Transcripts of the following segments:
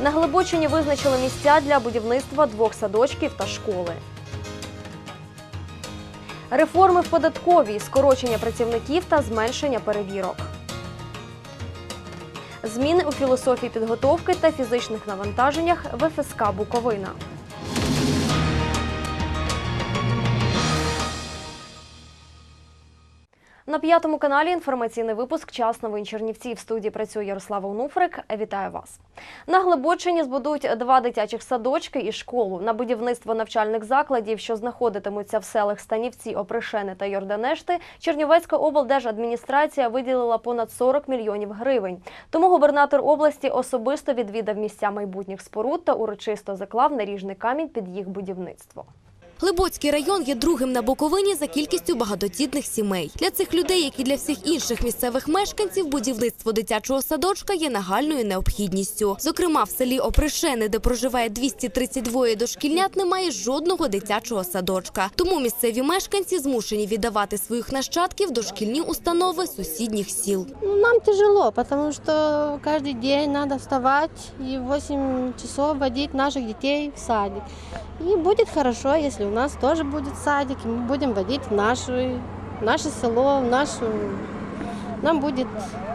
На Глибочині визначили місця для будівництва двох садочків та школи. Реформи в податковій, скорочення працівників та зменшення перевірок. Зміни у філософії підготовки та фізичних навантаженнях в ФСК Буковина. На п'ятому каналі інформаційний випуск Час новин Чернівці. В студії працює Ярослава Онуфрик. Вітаю вас. На Глибочині збудують два дитячих садочки і школу. На будівництво навчальних закладів, що знаходитимуться в селах Станівці, Опришени та Йорданешти, Чернівецька облдержадміністрація виділила понад 40 мільйонів гривень. Тому губернатор області особисто відвідав місця майбутніх споруд та урочисто заклав наріжний камінь під їх будівництво. Глибоцький район є другим на Буковині за кількістю багатодітних сімей. Для цих людей, як і для всіх інших місцевих мешканців, будівництво дитячого садочка є нагальною необхідністю. Зокрема, в селі Опришени, де проживає 232 дошкільнят, немає жодного дитячого садочка. Тому місцеві мешканці змушені віддавати своїх нащадків до шкільні установи сусідніх сіл. Ну, нам тяжело, потому что каждый день надо вставать и в 8 часов водить наших детей в садик. И будет хорошо, если у нас тоже будет садик, и мы будем водить в, нашу, в наше село, в нашу... Нам будет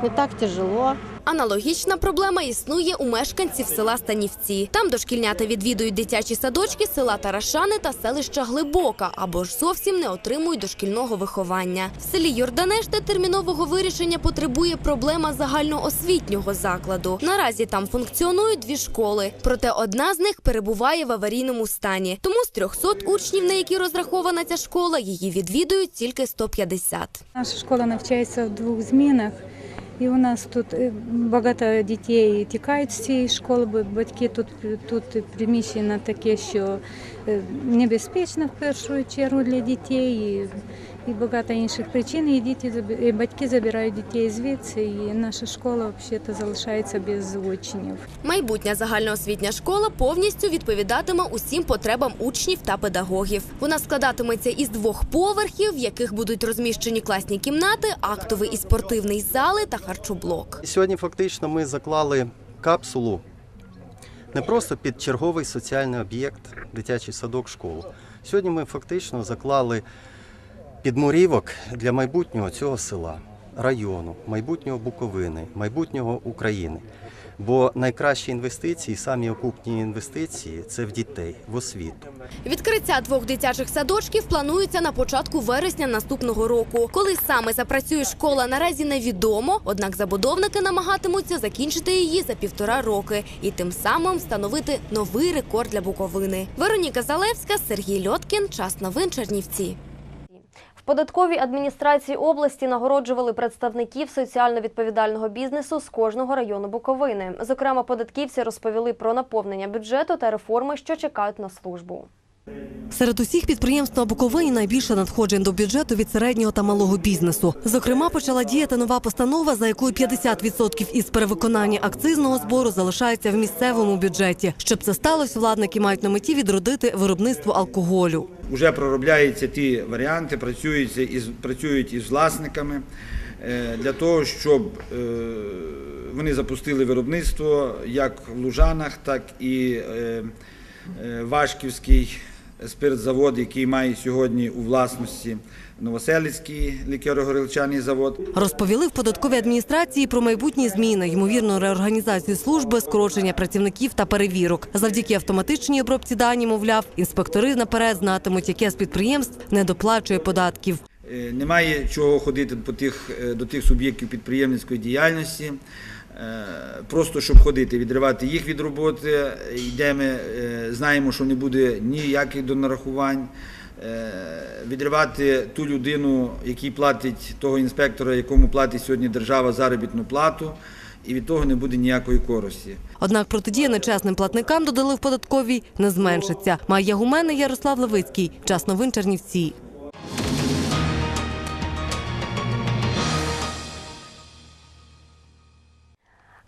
не так тяжело. Аналогічна проблема існує у мешканців села Станівці. Там дошкільнята відвідують дитячі садочки села Тарашани та селища Глибока або ж зовсім не отримують дошкільного виховання. В селі Йорданеште термінового вирішення потребує проблема загальноосвітнього закладу. Наразі там функціонують дві школи, проте одна з них перебуває в аварійному стані. Тому з 300 учнів, на які розрахована ця школа, її відвідують тільки 150. Наша школа навчається в двох змінах. І у нас тут е, багато дітей тікають з цієї школи, бо батьки тут, тут приміщення таке, що е, небезпечно в першу чергу для дітей, і багато інших причин. І, діти, і батьки забирають дітей звідси, і наша школа взагалі залишається без учнів. Майбутня загальноосвітня школа повністю відповідатиме усім потребам учнів та педагогів. Вона складатиметься із двох поверхів, в яких будуть розміщені класні кімнати, актовий і спортивний зали та харчоблок. Сьогодні фактично ми заклали капсулу не просто під черговий соціальний об'єкт, дитячий садок, школу. Сьогодні ми фактично заклали підмурівок для майбутнього цього села, району, майбутнього Буковини, майбутнього України. Бо найкращі інвестиції, самі окупні інвестиції це в дітей, в освіту. Відкриття двох дитячих садочків планується на початку вересня наступного року. Коли саме запрацює школа, наразі невідомо. Однак забудовники намагатимуться закінчити її за півтора роки і тим самим встановити новий рекорд для Буковини. Вероніка Залевська, Сергій Льоткін. Час новин Чернівці. В податковій адміністрації області нагороджували представників соціально відповідального бізнесу з кожного району Буковини. Зокрема, податківці розповіли про наповнення бюджету та реформи, що чекають на службу. Серед усіх підприємств на Буковині найбільше надходжень до бюджету від середнього та малого бізнесу. Зокрема, почала діяти нова постанова, за якою 50% із перевиконання акцизного збору залишаються в місцевому бюджеті. Щоб це сталося, владники мають на меті відродити виробництво алкоголю. Вже проробляються ті варіанти, працюються із працюють із власниками е, для того, щоб е, вони запустили виробництво як в Лужанах, так і е, Вашківський спиртзавод, який має сьогодні у власності Новоселицький лікеро-горілчаний завод. Розповіли в податковій адміністрації про майбутні зміни, ймовірну реорганізацію служби, скорочення працівників та перевірок. Завдяки автоматичній обробці дані, мовляв, інспектори наперед знатимуть, яке з підприємств не доплачує податків. Е, Немає чого ходити по тих, е, до тих суб'єктів підприємницької діяльності. Е, Просто щоб ходити, відривати їх від роботи, йдемо, е, знаємо, що не буде ніяких донарахувань. Е, Відривати ту людину, який платить того інспектора, якому платить сьогодні держава заробітну плату, і від того не буде ніякої користі. Однак протидія нечесним платникам додали в податковій не зменшиться. Майя Гумена, Ярослав Левицький. Час новин Чернівці.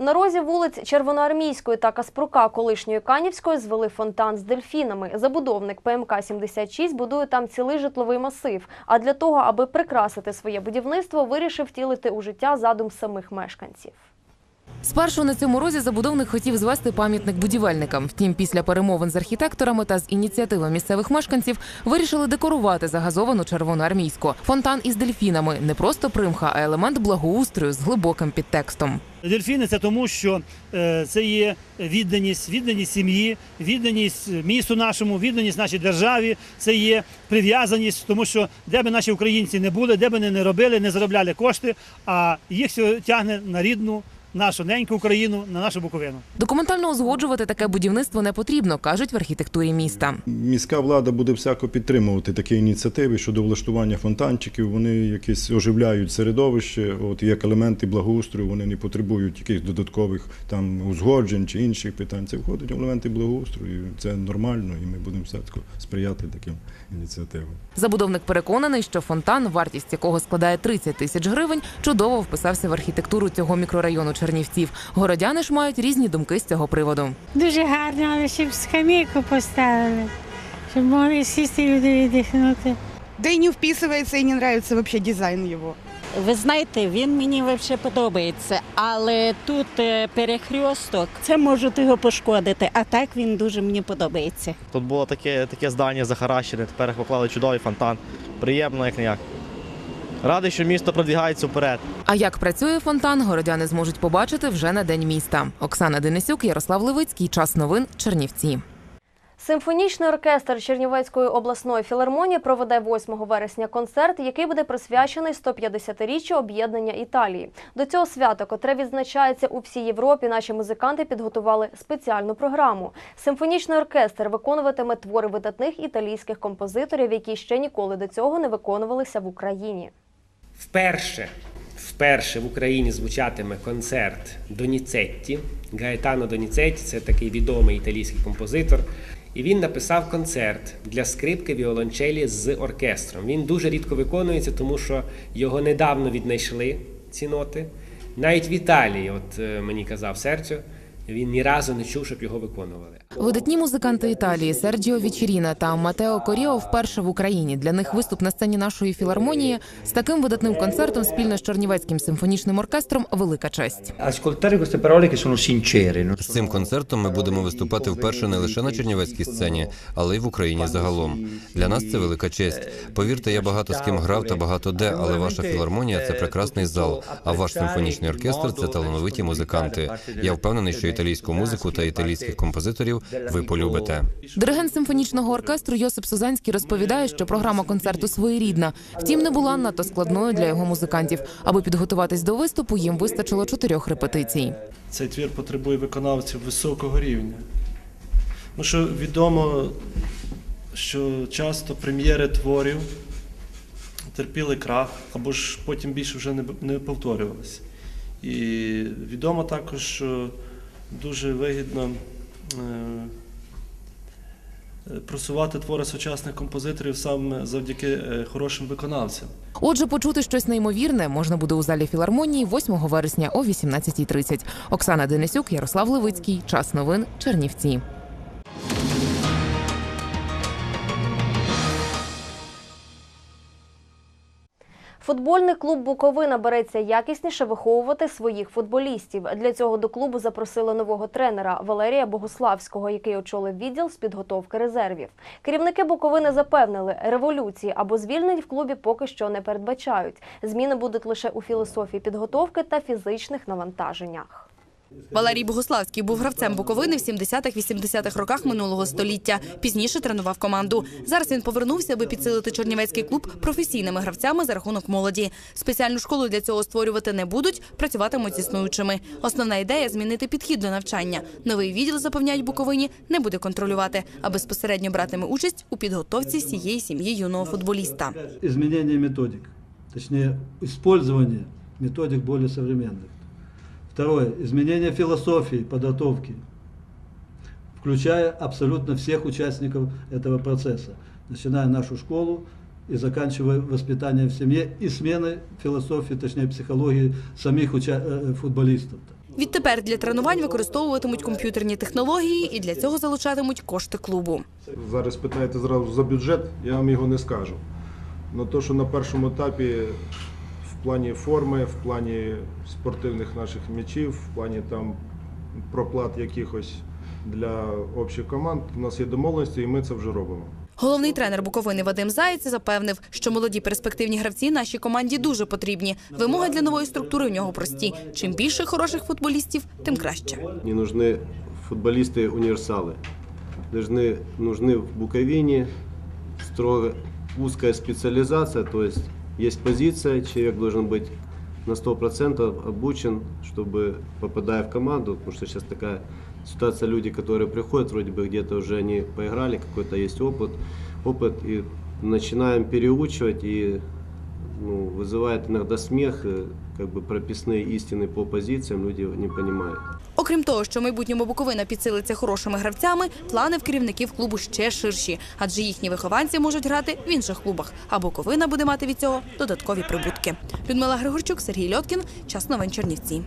На розі вулиць Червоноармійської та Каспрука колишньої Канівської звели фонтан з дельфінами. Забудовник ПМК-76 будує там цілий житловий масив. А для того, аби прикрасити своє будівництво, вирішив втілити у життя задум самих мешканців. Спершу на цьому розі забудовник хотів звести пам'ятник будівельникам. Втім, після перемовин з архітекторами та з ініціативи місцевих мешканців вирішили декорувати загазовану червоноармійську. Фонтан із дельфінами не просто примха, а елемент благоустрою з глибоким підтекстом. Дельфіни це тому, що е, це є відданість, відданість сім'ї, відданість місту нашому, відданість нашій державі, це є прив'язаність, тому що де би наші українці не були, де би не робили, не заробляли кошти, а їх тягне на рідну нашу неньку Україну, на нашу Буковину. Документально узгоджувати таке будівництво не потрібно, кажуть в архітектурі міста. Міська влада буде всяко підтримувати такі ініціативи щодо влаштування фонтанчиків. Вони якісь оживляють середовище, от як елементи благоустрою, вони не потребують якихось додаткових там узгоджень чи інших питань. Це входить в елементи благоустрою. Це нормально, і ми будемо всяко сприяти таким ініціативам. Забудовник переконаний, що фонтан, вартість якого складає 30 тисяч гривень, чудово вписався в архітектуру цього мікрорайону Чернівців. Городяни ж мають різні думки з цього приводу. Дуже гарно, але щоб скамейку поставили, щоб могли сісти люди віддихнути. Да и не вписывается, и не нравится вообще дизайн его. Ви знаєте, він мені взагалі подобається, але тут е, перехресток, це може його пошкодити, а так він дуже мені подобається. Тут було таке, таке здання захаращене, тепер поклали чудовий фонтан. Приємно, як ніяк. Радий, що місто продвігається вперед. А як працює фонтан, городяни зможуть побачити вже на день міста. Оксана Денисюк, Ярослав Левицький. Час новин. Чернівці. Симфонічний оркестр Чернівецької обласної філармонії проведе 8 вересня концерт, який буде присвячений 150-річчю об'єднання Італії. До цього свята, котре відзначається у всій Європі, наші музиканти підготували спеціальну програму. Симфонічний оркестр виконуватиме твори видатних італійських композиторів, які ще ніколи до цього не виконувалися в Україні. Вперше, вперше в Україні звучатиме концерт Доніцетті. Гаетано Доніцетті це такий відомий італійський композитор. І він написав концерт для скрипки віолончелі з оркестром. Він дуже рідко виконується, тому що його недавно віднайшли ці ноти. Навіть в Італії, от е, мені казав Серцю, він ні разу не чув, щоб його виконували. Видатні музиканти Італії Серджіо Вічеріна та Матео Коріо вперше в Україні. Для них виступ на сцені нашої філармонії з таким видатним концертом спільно з Чернівецьким симфонічним оркестром велика честь. З цим концертом ми будемо виступати вперше не лише на чернівецькій сцені, але й в Україні загалом. Для нас це велика честь. Повірте, я багато з ким грав та багато де, але ваша філармонія це прекрасний зал. А ваш симфонічний оркестр це талановиті музиканти. Я впевнений, що італійську музику та італійських композиторів ви полюбите. Диригент симфонічного оркестру Йосип Сузанський розповідає, що програма концерту своєрідна. Втім, не була надто складною для його музикантів. Аби підготуватись до виступу, їм вистачило чотирьох репетицій. Цей твір потребує виконавців високого рівня. Ну що відомо, що часто прем'єри творів терпіли крах, або ж потім більше вже не, не повторювалися. І відомо також, що дуже вигідно просувати твори сучасних композиторів саме завдяки е, хорошим виконавцям. Отже, почути щось неймовірне можна буде у залі філармонії 8 вересня о 18.30. Оксана Денисюк, Ярослав Левицький. Час новин. Чернівці. Футбольний клуб Буковина береться якісніше виховувати своїх футболістів. Для цього до клубу запросили нового тренера Валерія Богославського, який очолив відділ з підготовки резервів. Керівники Буковини запевнили, революції або звільнень в клубі поки що не передбачають. Зміни будуть лише у філософії підготовки та фізичних навантаженнях. Валерій Богославський був гравцем Буковини в 70-80-х роках минулого століття. Пізніше тренував команду. Зараз він повернувся, аби підсилити Чернівецький клуб професійними гравцями за рахунок молоді. Спеціальну школу для цього створювати не будуть, працюватимуть існуючими. Основна ідея змінити підхід до навчання. Новий відділ запевняють Буковині не буде контролювати, а безпосередньо братиме участь у підготовці всієї сім'ї юного футболіста. Изменение методик, точнее, использование методик более современных. Второе. Изменение философии подготовки, включая абсолютно всех участников этого процесса, начиная нашу школу и заканчивая воспитанием в семье и сменой философии, точнее психологии самих уча- э, футболистов. Відтепер для тренувань використовуватимуть комп'ютерні технології і для цього залучатимуть кошти клубу. Зараз питаєте зразу за бюджет, я вам його не скажу. Но то, що на першому етапі в плані форми, в плані спортивних наших м'ячів, в плані там проплат якихось для общих команд. У нас є домовленості, і ми це вже робимо. Головний тренер Буковини Вадим Заєць запевнив, що молоді перспективні гравці нашій команді дуже потрібні. Вимоги для нової структури в нього прості. Чим більше хороших футболістів, тим краще. Не нужны футболисты-универсалы. Нужны, нужны в Буковине строго узкая специализация, то есть Есть позиция, человек должен быть на 100% обучен, чтобы, попадая в команду, потому что сейчас такая ситуация, люди, которые приходят, вроде бы где-то уже они поиграли, какой-то есть опыт, опыт и начинаем переучивать, и ну, вызывает иногда смех, как бы прописные истины по позициям люди не понимают. Окрім того, що в майбутньому Буковина підсилиться хорошими гравцями, плани в керівників клубу ще ширші, адже їхні вихованці можуть грати в інших клубах, а Буковина буде мати від цього додаткові прибутки. Людмила Григорчук, Сергій Льоткін, час новин Чернівці.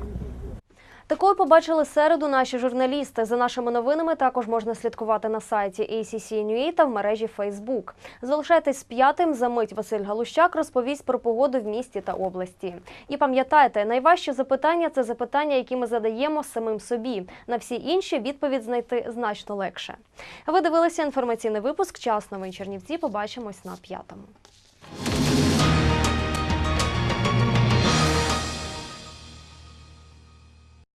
Такою побачили середу наші журналісти. За нашими новинами також можна слідкувати на сайті ACC.NUA та в мережі Facebook. Залишайтесь з п'ятим. За мить Василь Галущак розповість про погоду в місті та області. І пам'ятайте, найважче запитання це запитання, які ми задаємо самим собі. На всі інші відповідь знайти значно легше. Ви дивилися інформаційний випуск. Час новин Чернівці. Побачимось на п'ятому.